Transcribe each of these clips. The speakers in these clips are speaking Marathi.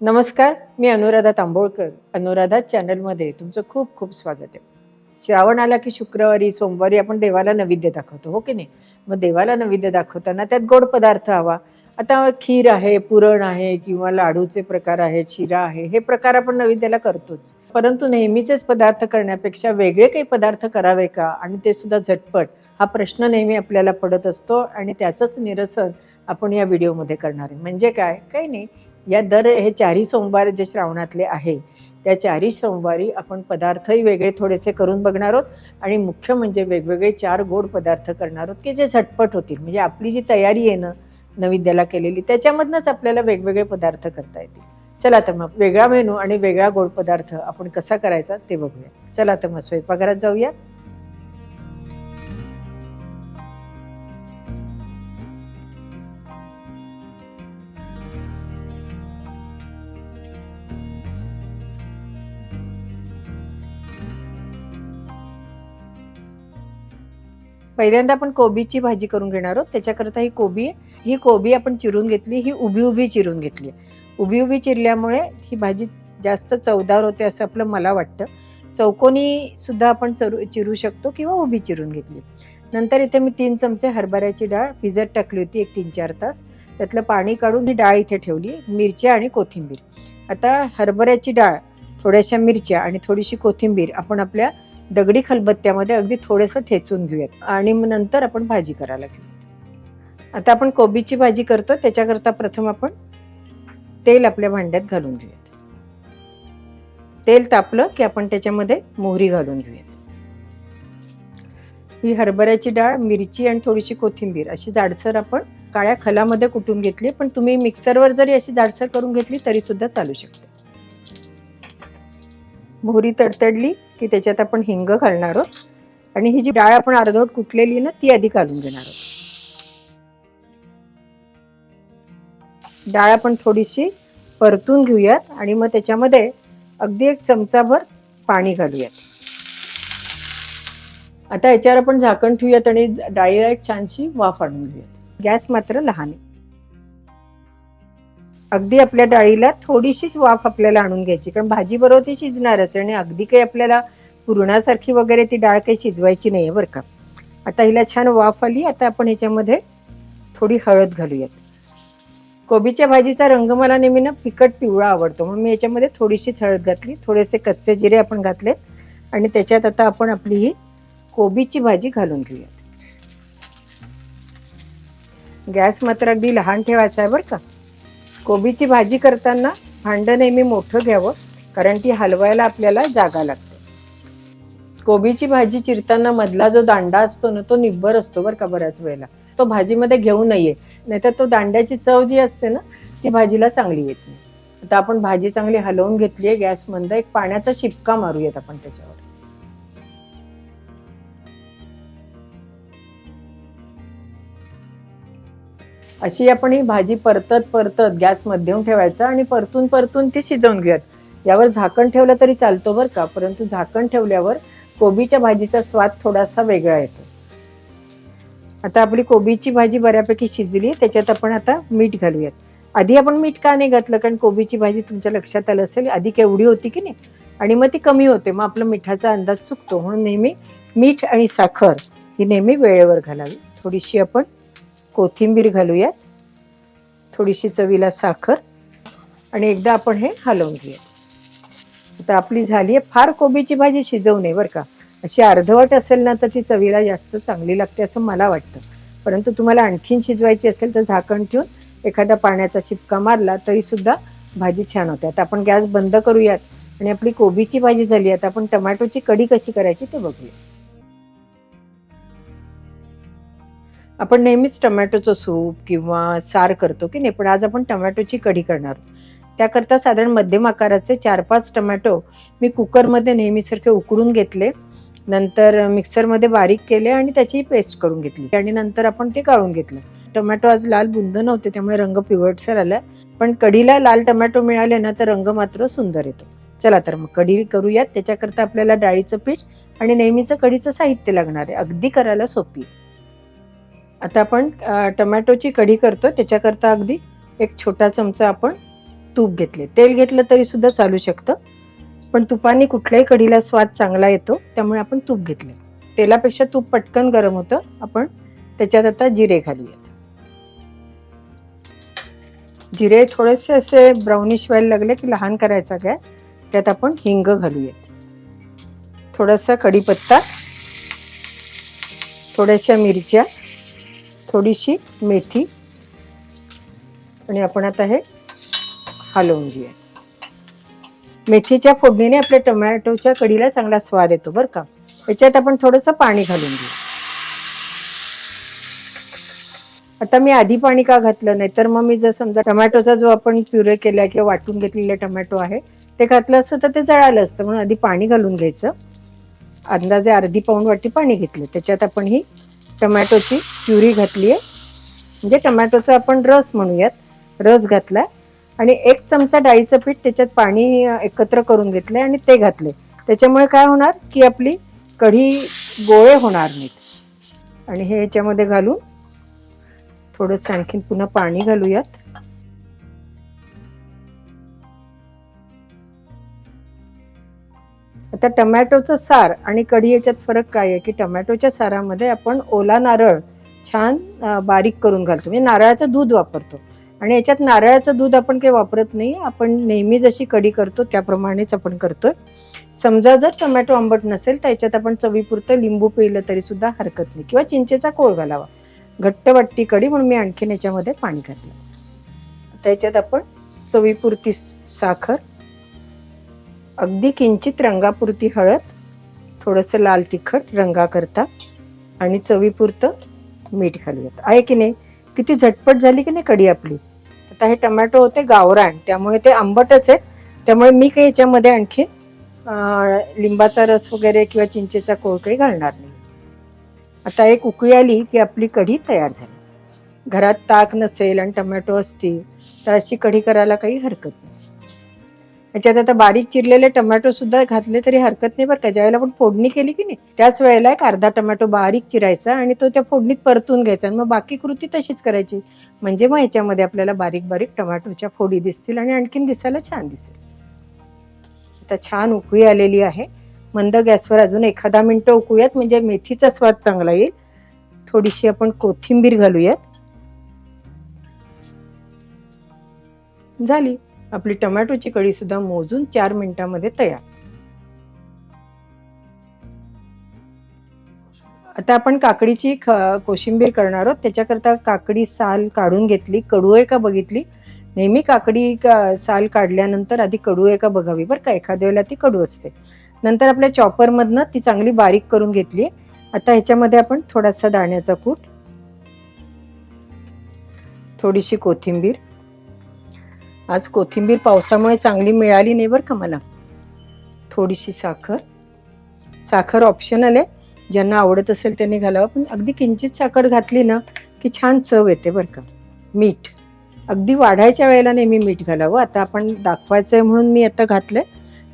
नमस्कार मी अनुराधा तांबोळकर अनुराधा चॅनलमध्ये तुमचं खूप खूप स्वागत आहे. श्रावण आला की शुक्रवारी सोमवारी आपण देवाला नैवेद्य दाखवतो हो की नाही? मग देवाला नैवेद्य दाखवताना त्यात गोड पदार्थ हवा. आता खीर आहे पुरण आहे किंवा लाडूचे प्रकार आहेत शिरा आहे हे प्रकार आपण नैवेद्याला करतोच. परंतु नेहमीचेच पदार्थ करण्यापेक्षा वेगळे काही पदार्थ करावे का? आणि ते सुद्धा झटपट हा प्रश्न नेहमी आपल्याला पडत असतो आणि त्याचंच निरसन आपण या व्हिडिओमध्ये करणार आहे. म्हणजे काय? काही नाही. या दर हे चारही सोमवार जे श्रावणातले आहे त्या चारही सोमवारी आपण पदार्थही वेगळे थोडेसे करून बघणार आहोत आणि मुख्य म्हणजे वेगवेगळे चार गोड पदार्थ करणार आहोत की जे झटपट होतील. म्हणजे आपली जी तयारी आहे ना नैवेद्याला केलेली त्याच्यामधनंच आपल्याला वेगवेगळे पदार्थ करता येतील. चला तर मग वेगळा मेनू आणि वेगळा गोड पदार्थ आपण कसा करायचा ते बघूया. चला तर मग स्वयंपाकघरात जाऊया. पहिल्यांदा आपण कोबीची भाजी करून घेणार आहोत. त्याच्याकरता ही कोबी ही कोबी आपण चिरून घेतली ही उभी उभी चिरून घेतली उभी उभी चिरल्यामुळे ही भाजी जास्त चवदार होते असं आपलं मला वाटतं. चौकोनी सुद्धा आपण चरू चिरू शकतो किंवा उभी चिरून घेतली. नंतर इथे मी तीन चमचे हरभऱ्याची डाळ भिजत टाकली होती एक तीन चार तास. त्यातलं पाणी काढून ही डाळ इथे ठेवली मिरच्या आणि कोथिंबीर. आता हरभऱ्याची डाळ थोड्याशा मिरच्या आणि थोडीशी कोथिंबीर आपण आपल्या दगडी खलबत्त्यामध्ये अगदी थोडंसं ठेचून घेऊयात. आणि मग नंतर आपण भाजी करायला घेऊ. आता आपण कोबीची भाजी करतो त्याच्याकरता प्रथम आपण तेल आपल्या भांड्यात घालून घेऊयात. तेल तापलं की आपण त्याच्यामध्ये मोहरी घालून घेऊयात. ही हरभऱ्याची डाळ मिरची आणि थोडीशी कोथिंबीर अशी जाडसर आपण काळ्या खलामध्ये कुटून घेतली पण तुम्ही मिक्सरवर जरी अशी जाडसर करून घेतली तरी सुद्धा चालू शकते. मोहरी तडतडली की त्याच्यात आपण हिंग घालणार आहोत. आणि ही जी डाळ आपण अर्धवट कुटलेली ना ती आधी घालून घेणार आहोत. डाळ आपण थोडीशी परतून घेऊयात आणि मग त्याच्यामध्ये अगदी एक चमचाभर पाणी घालूयात. आता याच्यावर आपण झाकण ठेवूयात आणि डाळीला एक छानशी वाफ आणून घेऊयात. गॅस मात्र लहान आहे. अगदी आपल्या डाळीला थोडीशीच वाफ आपल्याला आणून घ्यायची कारण भाजी बरोबर ती शिजणारच आणि अगदी काही आपल्याला पुरणासारखी वगैरे ती डाळ काही शिजवायची नाही आहे बरं का. आता हिला छान वाफ आली आता आपण ह्याच्यामध्ये थोडी हळद घालूयात. कोबीच्या भाजीचा रंग मला नेहमी ना फिकट पिवळा आवडतो म्हणून मी याच्यामध्ये थोडीशीच हळद घातली थोडेसे कच्चे जिरे आपण घातलेत आणि त्याच्यात आता आपण आपली ही कोबीची भाजी घालून घेऊयात. गॅस मात्र अगदी लहान ठेवायचा आहे बरं का. कोबीची भाजी करताना भांडं नेहमी मोठं घ्यावं कारण ती हलवायला आपल्याला जागा लागते. कोबीची भाजी चिरताना मधला जो दांडा असतो ना तो निब्बर असतो बरं का बऱ्याच वेळेला. तो भाजीमध्ये घेऊ नये नाहीतर तो दांड्याची चव जी असते ना ती भाजीला चांगली येत नाही. आता आपण भाजी चांगली हलवून घेतली आहे गॅस मंद एक पाण्याचा शिपका मारूयात आपण त्याच्यावर. अशी आपण ही भाजी परतत परतत गॅस मध्यम ठेवायचा आणि परतून परतून ती शिजवून घेऊयात. यावर झाकण ठेवलं तरी चालतो बरं का परंतु झाकण ठेवल्यावर कोबीच्या भाजीचा स्वाद थोडासा वेगळा येतो. आता आपली कोबीची भाजी बऱ्यापैकी शिजली त्याच्यात आपण आता मीठ घालूयात. आधी आपण मीठ का नाही घातलं कारण कोबीची भाजी तुमच्या लक्षात आलं असेल आधी केवढी होती की नाही? आणि मग ती कमी होते मग आपला मिठाचा अंदाज चुकतो. म्हणून नेहमी मीठ आणि साखर ही नेहमी वेळेवर घालावी. थोडीशी आपण कोथिंबीर घालूयात. थोडीशी चवीला साखर. आणि एकदा आपण हे हलवून घेऊया आता आपली झाली आहे फार कोबीची भाजी शिजवू नये बरं का. अशी अर्धवट असेल ना तर ती चवीला जास्त चांगली लागते असं मला वाटतं. परंतु तुम्हाला आणखीन शिजवायची असेल तर झाकण ठेवून एखादा पाण्याचा शिपका मारला तरी सुद्धा भाजी छान होते. आता आपण गॅस बंद करूयात आणि आपली कोबीची भाजी झाली आता आपण टमॅटोची कढी कशी करायची ते बघूया आपण नेहमीच टमॅटोचं सूप किंवा सार करतो की नाही पण आज आपण टमॅटोची कढी करणार त्याकरता साधारण मध्यम आकाराचे चार पाच टमॅटो मी कुकरमध्ये नेहमीसारखे उकडून घेतले नंतर मिक्सरमध्ये बारीक केले आणि त्याची पेस्ट करून घेतली आणि नंतर आपण ते काढून घेतलं. टोमॅटो आज लाल बुंद नव्हते त्यामुळे रंग पिवटसर आला. पण कढीला लाल टमॅटो मिळाले ना तर रंग मात्र सुंदर येतो. चला तर मग कढी करूयात. त्याच्याकरता आपल्याला डाळीचं पीठ आणि नेहमीचं कढीचं साहित्य लागणार आहे. अगदी करायला सोपी आता आपण टमॅटोची टोमॅटोची कढी करतो. त्याच्याकरता अगदी एक छोटा चमचा आपण तूप घेतले. तेल घेतलं तरी सुद्धा चालू शकतं. पण तुपाने कुठल्याही कढीला स्वाद चांगला येतो त्यामुळे आपण तूप घेतले. तेलापेक्षा तूप पटकन गरम होतं. आपण त्याच्यात आता जिरे घालूयात. जिरे थोडेसे असे ब्राउनिश व्हायला लागले की लहान करायचा गॅस. त्यात आपण हिंग घालूयात. थोडासा कढीपत्ता. थोड्याशा मिरच्या. थोडीशी मेथी. आणि आपण आता हे हलवून घेऊया. मेथीच्या फोडणीने आपल्या टोमॅटोच्या कढीला चांगला स्वाद येतो बरं का. याच्यात आपण थोडंसं पाणी घालून घेऊ. आता मी आधी पाणी का घातलं नाही तर मग मी जर समजा टोमॅटोचा जो आपण प्युरे केला किंवा वाटून घेतलेला टोमॅटो आहे ते घातलं असतं तर ते जळालं असतं. म्हणून आधी पाणी घालून घ्यायचं. अंदाजे अर्धी पाऊण वाटी पाणी घेतलं. त्याच्यात आपण ही टोमॅटोची प्युरी घातली आहे म्हणजे टोमॅटोचा आपण रस म्हणूयात. रस घातला आणि एक चमचा डाळीचं पीठ त्याच्यात पाणी एकत्र करून घेतले आणि ते घातले त्याच्यामुळे काय होणार? की आपली कढी गोळे होणार नाहीत. आणि हे याच्यामध्ये घालून थोडंसं आणखीन पुन्हा पाणी घालूयात. आता टमॅटोचं सार आणि कढी याच्यात फरक काय आहे? की टमॅटोच्या सारामध्ये आपण ओला नारळ छान बारीक करून घालतो. म्हणजे नारळाचं दूध वापरतो. आणि याच्यात नारळाचं दूध आपण काही वापरत नाही. आपण नेहमी जशी कढी करतो त्याप्रमाणेच आपण करतो समजा जर टोमॅटो आंबट नसेल तर याच्यात आपण चवीपुरतं लिंबू पिळलं तरी सुद्धा हरकत नाही. किंवा चिंचेचा कोळ घालावा. घट्ट वाटती कढी म्हणून मी आणखीन याच्यामध्ये पाणी घातलं. त्याच्यात आपण चवीपुरती साखर अगदी किंचित रंगापुरती हळद थोडंसं लाल तिखट रंगाकरता आणि चवीपुरतं मीठ घालूयात आहे की नाही? किती झटपट झाली की नाही कढी आपली? आता हे टमॅटो होते गावरान त्यामुळे ते आंबटच आहे त्यामुळे मी काही याच्यामध्ये आणखी लिंबाचा रस वगैरे किंवा चिंचेचा कोळ काही घालणार नाही. आता एक उकळी आली की आपली कढी तयार झाली. घरात ताक नसेल आणि टमॅटो असतील तर अशी कढी करायला काही हरकत नाही. म्हणजे याच्यात आता बारीक चिरलेले टमॅटो सुद्धा घातले तरी हरकत नाही बरं का. ज्यावेळेला आपण फोडणी केली की नाही त्याच वेळेला एक अर्धा टमॅटो बारीक चिरायचा आणि तो त्या फोडणीत परतून घ्यायचा आणि मग बाकी कृती तशीच करायची. म्हणजे मग याच्यामध्ये आपल्याला बारीक बारीक टमॅटोच्या फोडी दिसतील आणि आणखीन दिसायला छान दिसेल. आता छान उकळी आलेली आहे. मंद गॅसवर अजून एखादा मिनटं उकळूयात. म्हणजे मेथीचा स्वाद चांगला येईल. थोडीशी आपण कोथिंबीर घालूयात. झाली. आपली टोमॅटोची कढी सुद्धा मोजून चार मिनिटांमध्ये तयार. आता आपण काकडीची ख- कोशिंबीर करणार आहोत. त्याच्याकरता काकडी साल काढून घेतली. कडू आहे का बघितली? नेहमी काकडी का साल काढल्यानंतर आधी कडू आहे का बघावी? बरं का एखाद्या वेळेला ती कडू असते. नंतर आपल्या चॉपरमधनं ती चांगली बारीक करून घेतली आता ह्याच्यामध्ये आपण थोडासा दाण्याचा कूट थोडीशी कोथिंबीर आज कोथिंबीर पावसामुळे चांगली मिळाली नाही बरं का मला. थोडीशी साखर. साखर ऑप्शनल आहे ज्यांना आवडत असेल त्यांनी घालावं. पण अगदी किंचित साखर घातली ना की छान चव येते बरं का. मीठ. अगदी वाढायच्या वेळेला नेहमी मीठ घालावं. आता आपण दाखवायचं आहे म्हणून मी आता घातलंय.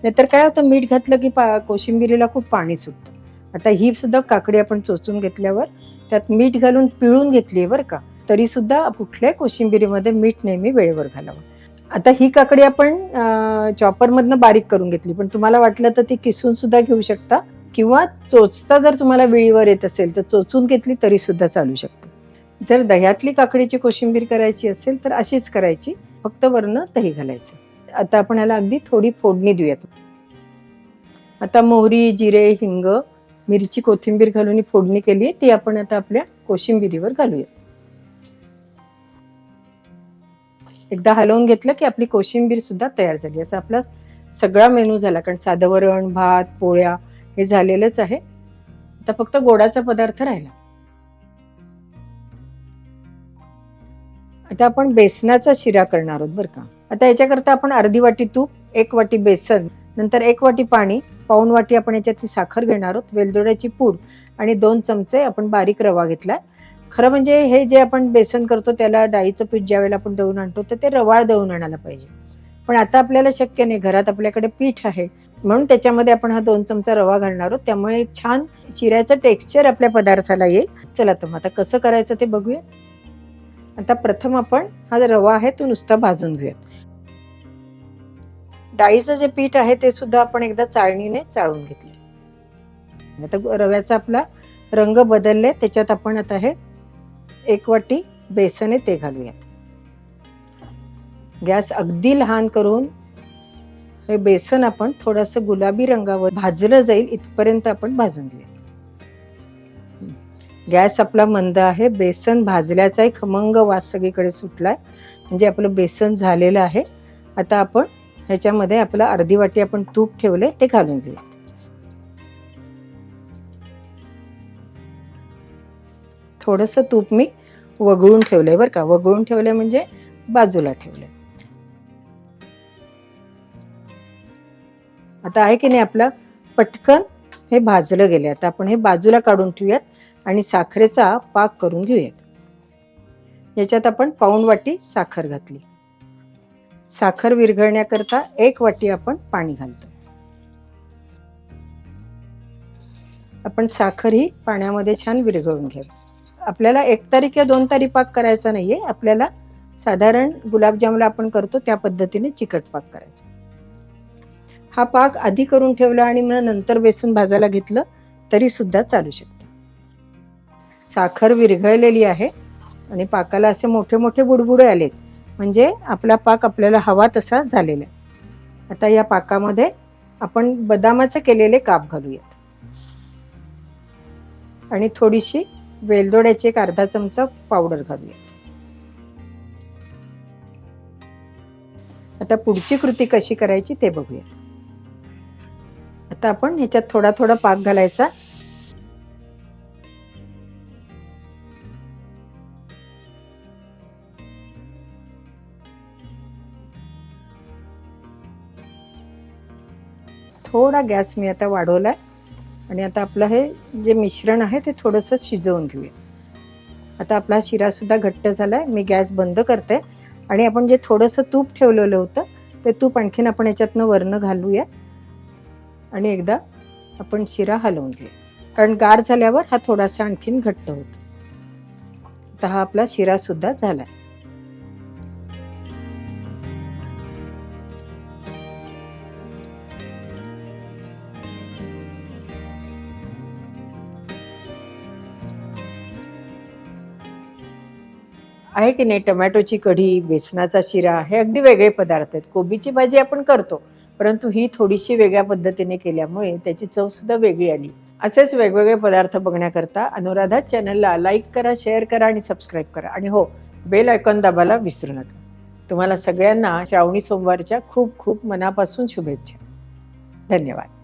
नाहीतर काय होतं मीठ घातलं की पा कोशिंबिरीला खूप पाणी सुटतं. आता ही सुद्धा काकडी आपण चोचून घेतल्यावर त्यात मीठ घालून पिळून घेतली आहे बरं का. तरीसुद्धा कुठल्याही कोशिंबिरीमध्ये मीठ नेहमी वेळेवर घालावं. आता ही काकडी आपण चॉपरमधनं बारीक करून घेतली. पण तुम्हाला वाटलं तर ती किसून सुद्धा घेऊ शकता किंवा चोचता जर तुम्हाला वेळीवर येत असेल तर चोचून घेतली तरी सुद्धा चालू शकते. जर दह्यातली काकडीची कोशिंबीर करायची असेल तर अशीच करायची. फक्त वरनं दही घालायचं. आता आपण याला अगदी थोडी फोडणी देऊयात. आता मोहरी जिरे हिंग मिरची कोथिंबीर घालून फोडणी केली. ती आपण आता आपल्या कोशिंबिरीवर घालूया एकदा हलवून घेतलं की आपली कोशिंबीर सुद्धा तयार झाली. असा आपला सगळा मेनू झाला. कारण साधं वरण भात पोळ्या हे झालेलंच आहे. आता फक्त गोडाचा पदार्थ राहिला. आता आपण बेसनाचा शिरा करणार आहोत बरं का. आता याच्याकरता आपण अर्धी वाटी तूप एक वाटी बेसन नंतर एक वाटी पाणी पाऊन वाटी आपण याच्यातली साखर घेणार आहोत वेलदोड्याची पूड आणि दोन चमचे आपण बारीक रवा घेतलाय. खरं म्हणजे हे जे आपण बेसन करतो त्याला डाळीचं पीठ ज्या वेळेला आपण दळून आणतो तर ते रवाळ दळून आणायला पाहिजे. पण आता आपल्याला शक्य नाही घरात आपल्याकडे पीठ आहे. म्हणून त्याच्यामध्ये आपण हा दोन चमचा रवा घालणार आहोत. त्यामुळे छान शिऱ्याचं टेक्स्चर आपल्या पदार्थाला येईल. चला तर मग आता कसं करायचं ते बघूया. आता प्रथम आपण हा रवा आहे तो नुसता भाजून घेऊयात. डाळीचं जे पीठ आहे ते सुद्धा आपण एकदा चाळणीने चाळून घेतले. आता रव्याचा आपला रंग बदलले त्याच्यात आपण आता हे एक वाटी बेसन आहे ते घालूयात. गॅस अगदी लहान करून हे बेसन आपण थोडंसं गुलाबी रंगावर भाजलं जाईल इथपर्यंत आपण भाजून घेऊया. गॅस आपला मंद आहे बेसन भाजल्याचाही खमंग वास सगळीकडे सुटलाय. म्हणजे आपलं बेसन झालेलं आहे. आता आपण ह्याच्यामध्ये आपलं अर्धी वाटी आपण तूप ठेवले ते घालून घेऊया. थोडंसं तूप मी वगळून ठेवलं आहे बरं का. वगळून ठेवलंय म्हणजे बाजूला ठेवलंय. आता आहे की नाही आपलं पटकन हे भाजलं गेले आता आपण हे बाजूला काढून ठेवूयात आणि साखरेचा पाक करून घेऊयात. याच्यात आपण पाऊण वाटी साखर घातली. साखर विरघळण्याकरता एक वाटी आपण पाणी घालतो. आपण साखर ही पाण्यामध्ये छान विरघळून घ्यावी. आपल्याला एक तारीख किंवा दोन तारी पाक करायचा नाहीये. आपल्याला साधारण गुलाबजामला आपण करतो त्या पद्धतीने चिकट पाक करायचा. हा पाक आधी करून ठेवला आणि मग नंतर बेसन भाजायला घेतलं तरी सुद्धा चालू शकतं. साखर विरघळलेली आहे आणि पाकाला असे मोठे मोठे बुडबुडे आलेत. म्हणजे आपला पाक आपल्याला हवा तसा झालेला आहे. आता या पाकामध्ये आपण बदामाचे केलेले काप घालूयात. आणि थोडीशी वेलदोड्याची एक अर्धा चमचा पावडर घालूयात आता पुढची कृती कशी करायची ते बघूया. आता आपण ह्याच्यात थोडा थोडा पाक घालायचा. थोडा गॅस मी आता वाढवलाय. आणि आता आपलं हे जे मिश्रण आहे ते थोडंसं शिजवून घेऊया. आता आपला शिरासुद्धा घट्ट झाला आहे मी गॅस बंद करते. आणि आपण जे थोडंसं तूप ठेवलेलं होतं ते तूप आणखीन आपण याच्यातनं वरनं घालूया. आणि एकदा आपण शिरा हलवून घेऊया. कारण गार झाल्यावर हा थोडासा आणखीन घट्ट होतो. आता हा आपला शिरासुद्धा झाला आहे आहे की नाही? टमॅटोची कढी बेसनाचा शिरा हे अगदी वेगळे पदार्थ आहेत. कोबीची भाजी आपण करतो परंतु ही थोडीशी वेगळ्या पद्धतीने केल्यामुळे त्याची चवसुद्धा वेगळी आली. असेच वेगवेगळे पदार्थ बघण्याकरता अनुराधा चॅनलला लाईक करा शेअर करा आणि सबस्क्राईब करा. आणि हो बेल आयकॉन दाबायला विसरू नका. तुम्हाला सगळ्यांना श्रावणी सोमवारच्या खूप खूप मनापासून शुभेच्छा. धन्यवाद.